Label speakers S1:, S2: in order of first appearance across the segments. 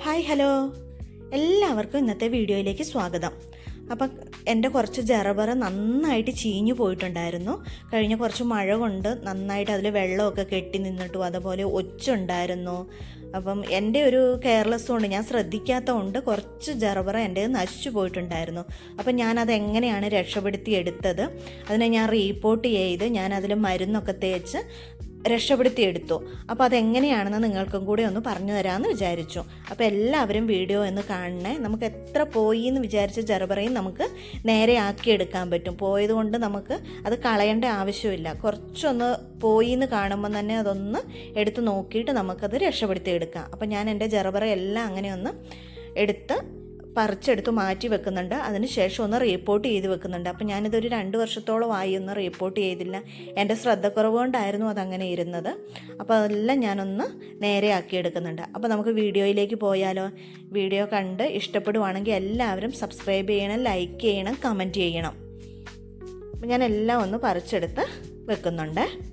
S1: Hi hello എല്ലാവർക്കും ഇന്നത്തെ വീഡിയോയിലേക്ക് സ്വാഗതം. അപ്പം എന്റെ കുറച്ച് ജറബറ നന്നായിട്ട് ചീഞ്ഞു പോയിട്ടുണ്ടായിരുന്നു. കഴിഞ്ഞ കുറച്ച് മഴ കൊണ്ട് നന്നായിട്ട് അതിൽ വെള്ളമൊക്കെ കെട്ടി നിന്നിട്ടും അതുപോലെ ഒച്ചുണ്ടായിരുന്നു. അപ്പം എന്റെ ഒരു കെയർലെസ് കൊണ്ട് ഞാൻ ശ്രദ്ധിക്കാത്തതുകൊണ്ട് കുറച്ച് ജറബറ എന്റെ നശിച്ചു പോയിട്ടുണ്ടായിരുന്നു. അപ്പം ഞാനത് എങ്ങനെയാണ് രക്ഷപ്പെടുത്തി എടുത്തത് അതിനെ ഞാൻ റീപ്പോർട്ട് ചെയ്ത് ഞാൻ അതിൽ മരുന്നൊക്കെ തേച്ച് രക്ഷപ്പെടുത്തിയെടുത്തു. അപ്പോൾ അതെങ്ങനെയാണെന്ന് നിങ്ങൾക്കും കൂടി ഒന്ന് പറഞ്ഞു തരാമെന്ന് വിചാരിച്ചു. അപ്പോൾ എല്ലാവരും വീഡിയോ എന്ന് കാണണേ. നമുക്ക് എത്ര പോയി എന്ന് വിചാരിച്ച ചെറുപറയും നമുക്ക് നേരെ ആക്കിയെടുക്കാൻ പറ്റും. പോയതുകൊണ്ട് നമുക്ക് അത് കളയേണ്ട ആവശ്യമില്ല. കുറച്ചൊന്ന് പോയി എന്ന് കാണുമ്പോൾ തന്നെ അതൊന്ന് എടുത്ത് നോക്കിയിട്ട് നമുക്കത് രക്ഷപ്പെടുത്തിയെടുക്കാം. അപ്പോൾ ഞാൻ എന്റെ ചെറുപറയെല്ലാം എല്ലാം അങ്ങനെ ഒന്ന് എടുത്ത് പറിച്ചെടുത്ത് മാറ്റി വെക്കുന്നുണ്ട്. അതിന് ശേഷം ഒന്ന് റീപ്പോർട്ട് ചെയ്ത് വെക്കുന്നുണ്ട്. അപ്പം ഞാനിതൊരു രണ്ട് വർഷത്തോളമായി ഒന്ന് റീപ്പോർട്ട് ചെയ്തില്ല. എന്റെ ശ്രദ്ധക്കുറവ് കൊണ്ടായിരുന്നു അതങ്ങനെ ഇരുന്നത്. അപ്പോൾ അതെല്ലാം ഞാനൊന്ന് നേരെ ആക്കിയെടുക്കുന്നുണ്ട് അപ്പോൾ നമുക്ക് വീഡിയോയിലേക്ക് പോയാലോ? വീഡിയോ കണ്ട് ഇഷ്ടപ്പെടുവാണെങ്കിൽ എല്ലാവരും സബ്സ്ക്രൈബ് ചെയ്യണം ലൈക്ക് ചെയ്യണം കമന്റ് ചെയ്യണം. അപ്പം ഞാൻ എല്ലാം ഒന്ന് പറിച്ചെടുത്ത് വെക്കുന്നുണ്ട്.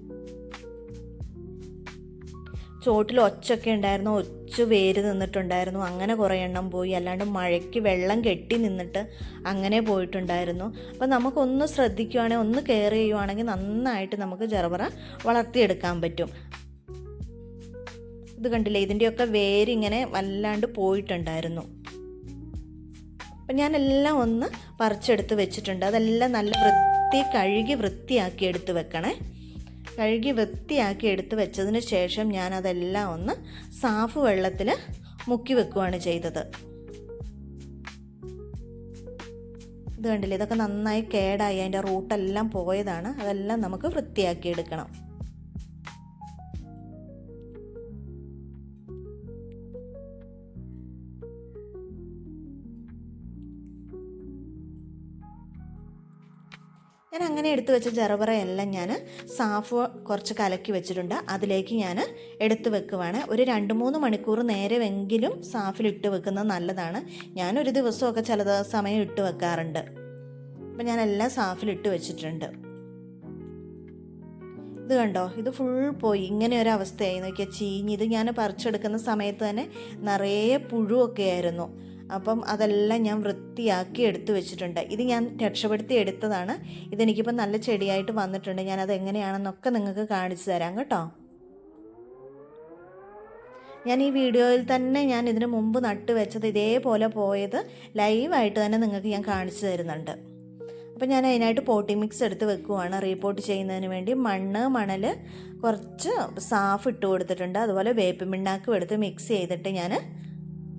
S1: ചോട്ടിൽ ഒച്ചൊക്കെ ഉണ്ടായിരുന്നു. ഒച്ച വേര് നിന്നിട്ടുണ്ടായിരുന്നു. അങ്ങനെ കുറേ എണ്ണം പോയി. അല്ലാണ്ട് മഴയ്ക്ക് വെള്ളം കെട്ടി നിന്നിട്ട് അങ്ങനെ പോയിട്ടുണ്ടായിരുന്നു. അപ്പോൾ നമുക്കൊന്ന് ശ്രദ്ധിക്കുവാണെങ്കിൽ ഒന്ന് കെയർ ചെയ്യുവാണെങ്കിൽ നന്നായിട്ട് നമുക്ക് ജർബറ വളർത്തിയെടുക്കാൻ പറ്റും. ഇത് കണ്ടില്ലേ? ഇതിന്റെയൊക്കെ വേരിങ്ങനെ വല്ലാണ്ട് പോയിട്ടുണ്ടായിരുന്നു. അപ്പം ഞാനെല്ലാം ഒന്ന് പറിച്ചെടുത്ത് വെച്ചിട്ടുണ്ട്. അതെല്ലാം നല്ല വൃത്തി കഴുകി വൃത്തിയാക്കി എടുത്ത് വെക്കണേ. കഴുകി വൃത്തിയാക്കി എടുത്തു വെച്ചതിന് ശേഷം ഞാൻ അതെല്ലാം ഒന്ന് സാഫ് വെള്ളത്തിൽ മുക്കി വെക്കുകയാണ് ചെയ്തത്. ഇത് കണ്ടില്ലേ? ഇതൊക്കെ നന്നായി കേടായി. അതിന്റെ റൂട്ടെല്ലാം പോയതാണ്. അതെല്ലാം നമുക്ക് വൃത്തിയാക്കി എടുക്കണം. ഞാൻ അങ്ങനെ എടുത്തു വെച്ച ജറബറയെല്ലാം ഞാൻ സാഫ് കുറച്ച് കലക്കി വെച്ചിട്ടുണ്ട്. അതിലേക്ക് ഞാൻ എടുത്തു വെക്കുവാണ്. ഒരു രണ്ട് മൂന്ന് മണിക്കൂർ നേരമെങ്കിലും സാഫിലിട്ട് വെക്കുന്നത് നല്ലതാണ്. ഞാനൊരു ദിവസമൊക്കെ ചില സമയം ഇട്ട് വെക്കാറുണ്ട്. അപ്പം ഞാൻ എല്ലാം സാഫിലിട്ട് വെച്ചിട്ടുണ്ട്. ഇത് കണ്ടോ? ഇത് ഫുൾ പോയി. ഇങ്ങനെ ഒരു അവസ്ഥയായി. നോക്കിയാൽ ചീഞ്ഞ്. ഇത് ഞാൻ പറിച്ചെടുക്കുന്ന സമയത്ത് തന്നെ നിറയെ പുഴുവൊക്കെ ആയിരുന്നു. അപ്പം അതെല്ലാം ഞാൻ വൃത്തിയാക്കി എടുത്തു വെച്ചിട്ടുണ്ട്. ഇത് ഞാൻ രക്ഷപ്പെടുത്തി എടുത്തതാണ്. ഇതെനിക്കിപ്പോൾ നല്ല ചെടിയായിട്ട് വന്നിട്ടുണ്ട്. ഞാനത് എങ്ങനെയാണെന്നൊക്കെ നിങ്ങൾക്ക് കാണിച്ചു തരാം കേട്ടോ. ഞാൻ ഈ വീഡിയോയിൽ തന്നെ ഞാൻ ഇതിനു മുമ്പ് നട്ട് വെച്ചത് ഇതേപോലെ പോയത് ലൈവായിട്ട് തന്നെ നിങ്ങൾക്ക് ഞാൻ കാണിച്ചു തരുന്നുണ്ട്. അപ്പം ഞാൻ അതിനായിട്ട് പോട്ടി മിക്സ് എടുത്ത് വെക്കുവാണ്. റീപോർട്ട് ചെയ്യുന്നതിന് വേണ്ടി മണ്ണ് മണൽ കുറച്ച് സാഫ് ഇട്ട് കൊടുത്തിട്ടുണ്ട്. അതുപോലെ വേപ്പ് മിണ്ണാക്കും എടുത്ത് മിക്സ് ചെയ്തിട്ട് ഞാൻ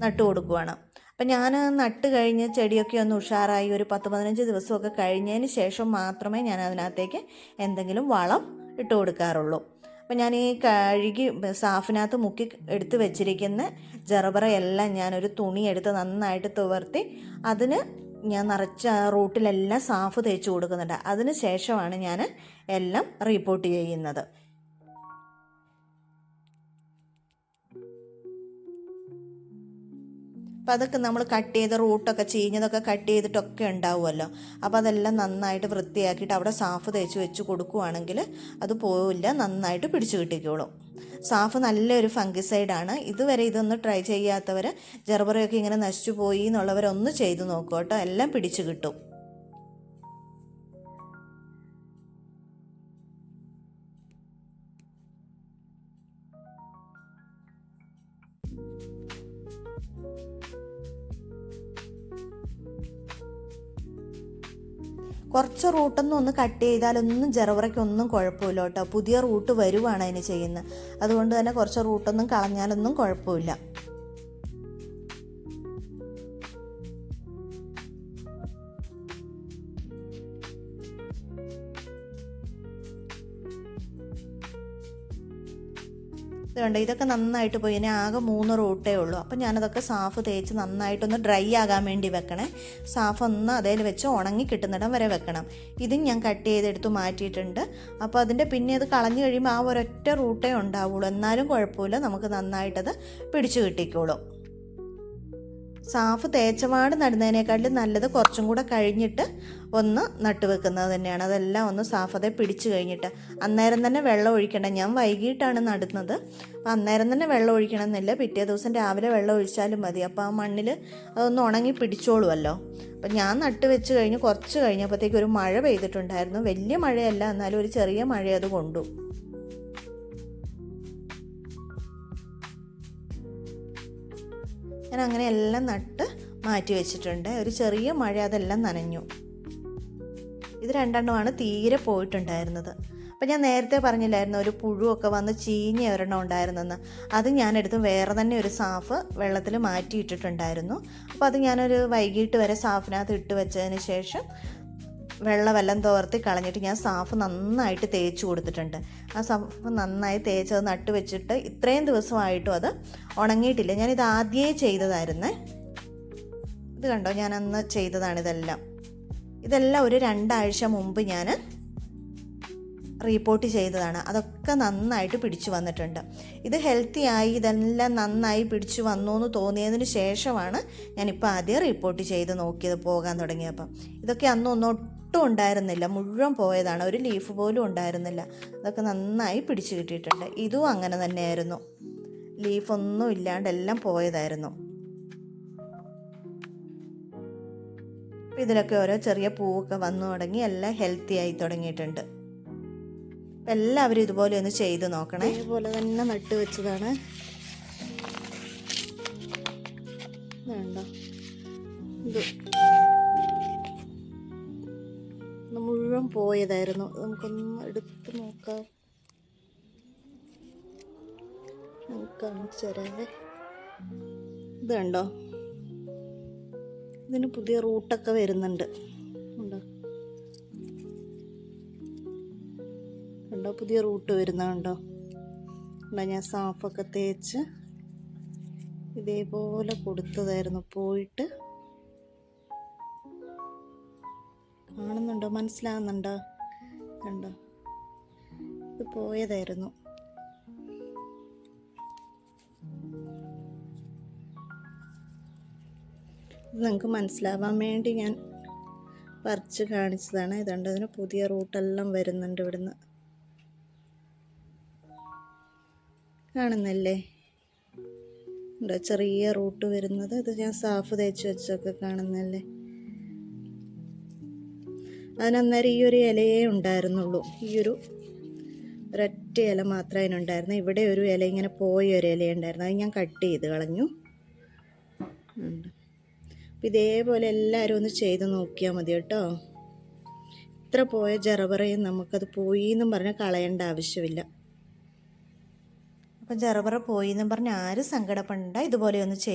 S1: നട്ടു കൊടുക്കുവാണ്. അപ്പം ഞാൻ നട്ട് കഴിഞ്ഞ് ചെടിയൊക്കെ ഒന്ന് ഉഷാറായി ഒരു പത്ത് പതിനഞ്ച് ദിവസമൊക്കെ കഴിഞ്ഞതിന് ശേഷം മാത്രമേ ഞാൻ അതിനകത്തേക്ക് എന്തെങ്കിലും വളം ഇട്ട് കൊടുക്കാറുള്ളൂ. അപ്പം ഞാൻ ഈ കഴുകി സാഫിനകത്ത് മുക്കി എടുത്ത് വെച്ചിരിക്കുന്ന ജറബറ എല്ലാം ഞാനൊരു തുണി എടുത്ത് നന്നായിട്ട് തുവർത്തി അതിന് ഞാൻ നിറച്ച റൂട്ടിലെല്ലാം സാഫ് തേച്ച് കൊടുക്കുന്നുണ്ട്. അതിന് ശേഷമാണ് ഞാൻ എല്ലാം റിപ്പോർട്ട് ചെയ്യുന്നത്. അപ്പോൾ അതൊക്കെ നമ്മൾ കട്ട് ചെയ്ത റൂട്ടൊക്കെ ചീഞ്ഞതൊക്കെ കട്ട് ചെയ്തിട്ടൊക്കെ ഉണ്ടാവുമല്ലോ. അപ്പോൾ അതെല്ലാം നന്നായിട്ട് വൃത്തിയാക്കിയിട്ട് അവിടെ സാഫ് തേച്ച് വെച്ച് കൊടുക്കുവാണെങ്കിൽ അത് പോവില്ല നന്നായിട്ട് പിടിച്ചു കിട്ടിക്കോളും. സാഫ് നല്ലൊരു ഫംഗിസൈഡാണ്. ഇതുവരെ ഇതൊന്ന് ട്രൈ ചെയ്യാത്തവർ ജർബറയൊക്കെ ഇങ്ങനെ നശിച്ചു പോയി എന്നുള്ളവരൊന്ന് ചെയ്ത് നോക്കൂ കേട്ടോ. എല്ലാം പിടിച്ചു കിട്ടും. കുറച്ച് റൂട്ടൊന്നും ഒന്ന് കട്ട് ചെയ്താലൊന്നും ജറവറയ്ക്കൊന്നും കുഴപ്പമില്ല കേട്ടോ. പുതിയ റൂട്ട് വരുവാണ് അതിന് ചെയ്യുന്നത്. അതുകൊണ്ട് തന്നെ കുറച്ച് റൂട്ടൊന്നും കളഞ്ഞാലൊന്നും കുഴപ്പമില്ല. ഇതുണ്ട് ഇതൊക്കെ നന്നായിട്ട് പോയി. ഇനി ആകെ മൂന്ന് റൂട്ടേ ഉള്ളൂ. അപ്പം ഞാനതൊക്കെ സാഫ് തേച്ച് നന്നായിട്ടൊന്ന് ഡ്രൈ ആകാൻ വേണ്ടി വെക്കണേ. സാഫ് ഒന്ന് അതേൽ വെച്ച് ഉണങ്ങി കിട്ടുന്നിടം വരെ വെക്കണം. ഇതും ഞാൻ കട്ട് ചെയ്തെടുത്ത് മാറ്റിയിട്ടുണ്ട്. അപ്പോൾ അതിന്റെ പിന്നെ അത് കളഞ്ഞു കഴിയുമ്പോൾ ആ ഒരൊറ്റ റൂട്ടേ ഉണ്ടാവുള്ളൂ. എന്നാലും കുഴപ്പമില്ല. നമുക്ക് നന്നായിട്ടത് പിടിച്ചു കിട്ടിക്കോളും. സാഫ് തേച്ചപാട് നടുന്നതിനേക്കാട്ടിലും നല്ലത് കുറച്ചും കൂടെ കഴിഞ്ഞിട്ട് ഒന്ന് നട്ടുവെക്കുന്നത് തന്നെയാണ്. അതെല്ലാം ഒന്ന് സാഫതെ പിടിച്ചു കഴിഞ്ഞിട്ട്. അന്നേരം തന്നെ വെള്ളം ഒഴിക്കണം ഞാൻ വൈകിട്ടാണ് നടുന്നത്. അപ്പോൾ അന്നേരം തന്നെ വെള്ളം ഒഴിക്കണമെന്നില്ല. പിറ്റേ ദിവസം രാവിലെ വെള്ളം ഒഴിച്ചാലും മതി. അപ്പോൾ ആ മണ്ണിൽ അതൊന്ന് ഉണങ്ങി പിടിച്ചോളുമല്ലോ അപ്പം ഞാൻ നട്ട് വെച്ച് കഴിഞ്ഞ് കുറച്ച് കഴിഞ്ഞപ്പോഴത്തേക്ക് ഒരു മഴ പെയ്തിട്ടുണ്ടായിരുന്നു. വലിയ മഴയല്ല. എന്നാലും ഒരു ചെറിയ മഴ അത് കൊണ്ടു ഞാൻ അങ്ങനെ എല്ലാം നട്ട് മാറ്റി വെച്ചിട്ടുണ്ട്. ഒരു ചെറിയ മഴ അതെല്ലാം നനഞ്ഞു. ഇത് രണ്ടെണ്ണമാണ് തീരെ പോയിട്ടുണ്ടായിരുന്നത്. അപ്പം ഞാൻ നേരത്തെ പറഞ്ഞില്ലായിരുന്നു ഒരു പുഴുവൊക്കെ വന്ന് ചീഞ്ഞ ഒരെണ്ണം ഉണ്ടായിരുന്നെന്ന്. അത് ഞാനെടുത്ത് വേറെ തന്നെ ഒരു സാഫ് വെള്ളത്തിൽ മാറ്റിയിട്ടിട്ടുണ്ടായിരുന്നു. അപ്പോൾ അത് ഞാനൊരു വൈകിട്ട് വരെ സാഫിനകത്ത് ഇട്ട് വെച്ചതിന് ശേഷം വെള്ളമെല്ലാം തോർത്തി കളഞ്ഞിട്ട് ഞാൻ സാഫ് നന്നായിട്ട് തേച്ച് കൊടുത്തിട്ടുണ്ട്. ആ സാഫ് നന്നായി തേച്ചത് നട്ട് വെച്ചിട്ട് ഇത്രയും ദിവസമായിട്ടും അത് ഉണങ്ങിയിട്ടില്ല. ഞാനിത് ആദ്യമേ ചെയ്തതായിരുന്നേ. ഇത് കണ്ടോ? ഞാൻ അന്ന് ചെയ്തതാണ് ഇതെല്ലാം. ഇതെല്ലാം ഒരു രണ്ടാഴ്ച മുമ്പ് ഞാൻ റിപ്പോർട്ട് ചെയ്തതാണ്. അതൊക്കെ നന്നായിട്ട് പിടിച്ചു വന്നിട്ടുണ്ട്. ഇത് ഹെൽത്തി ആയി ഇതെല്ലാം നന്നായി പിടിച്ചു വന്നു എന്ന് തോന്നിയതിന് ശേഷമാണ് ഞാനിപ്പോൾ ആദ്യം റിപ്പോർട്ട് ചെയ്ത് നോക്കിയത് പോകാൻ തുടങ്ങിയപ്പം. ഇതൊക്കെ അന്ന് അന്നൊന്നും ഒട്ടും ഉണ്ടായിരുന്നില്ല. മുഴുവൻ പോയതാണ്. ഒരു ലീഫ് പോലും ഉണ്ടായിരുന്നില്ല. അതൊക്കെ നന്നായി പിടിച്ചു കിട്ടിയിട്ടുണ്ട്. ഇതും അങ്ങനെ തന്നെയായിരുന്നു. ലീഫൊന്നും ഇല്ലാണ്ട് എല്ലാം പോയതായിരുന്നു. ഇതിലൊക്കെ ഓരോ ചെറിയ പൂവൊക്കെ വന്നു തുടങ്ങി എല്ലാം ഹെൽത്തി ആയി തുടങ്ങിയിട്ടുണ്ട്. എല്ലാവരും ഇതുപോലെ ഒന്ന് ചെയ്ത് നോക്കണേ. ഇതുപോലെ തന്നെ നട്ട് വെച്ചതാണ്. വേണ്ട ഇത് മുഴുവൻ പോയതായിരുന്നു. നമുക്കൊന്ന് എടുത്ത് നോക്കാം. കാണിച്ചു തരാവേ. ഇത് കണ്ടോ? ഇതിന് പുതിയ റൂട്ടൊക്കെ വരുന്നുണ്ട്. ഉണ്ടോ? കണ്ടോ? പുതിയ റൂട്ട് വരുന്നുണ്ടോ ഉണ്ടോ ഞാൻ സാഫൊക്കെ തേച്ച് ഇതേപോലെ കൊടുത്തതായിരുന്നു. പോയിട്ട് കാണുന്നുണ്ടോ? മനസ്സിലാകുന്നുണ്ടോ കണ്ടോ? ഇത് പോയതായിരുന്നു. നിങ്ങൾക്ക് മനസ്സിലാവാൻ വേണ്ടി ഞാൻ പറിച്ച് കാണിച്ചതാണ്. ഇതുണ്ട് അതിന് പുതിയ റൂട്ടെല്ലാം വരുന്നുണ്ട് ഇവിടുന്ന്. കാണുന്നല്ലേ? ഉണ്ടോ? ചെറിയ റൂട്ട് വരുന്നത്. അത് ഞാൻ സാഫ് തേച്ച് വെച്ചൊക്കെ കാണുന്നല്ലേ? അതിനന്നേരം ഈ ഒരു ഇലയേ ഉണ്ടായിരുന്നുള്ളൂ. ഈ ഒരു ഒരൊറ്റ ഇല മാത്രമേ അതിനുണ്ടായിരുന്നു. ഇവിടെ ഒരു ഇല ഇങ്ങനെ പോയ ഒരു ഇല ഉണ്ടായിരുന്നു. അത് ഞാൻ കട്ട് ചെയ്ത് കളഞ്ഞു. അപ്പം ഇതേപോലെ എല്ലാവരും ഒന്ന് ചെയ്ത് നോക്കിയാൽ മതി കേട്ടോ. ഇത്ര പോയ ജറബറയും നമുക്കത് പോയി എന്നും പറഞ്ഞ് കളയേണ്ട ആവശ്യമില്ല. അപ്പം ജറബറ പോയി എന്നും പറഞ്ഞ് ആരും സങ്കടപ്പെടേണ്ട. ഇതുപോലെ ഒന്ന് ചെയ്ത്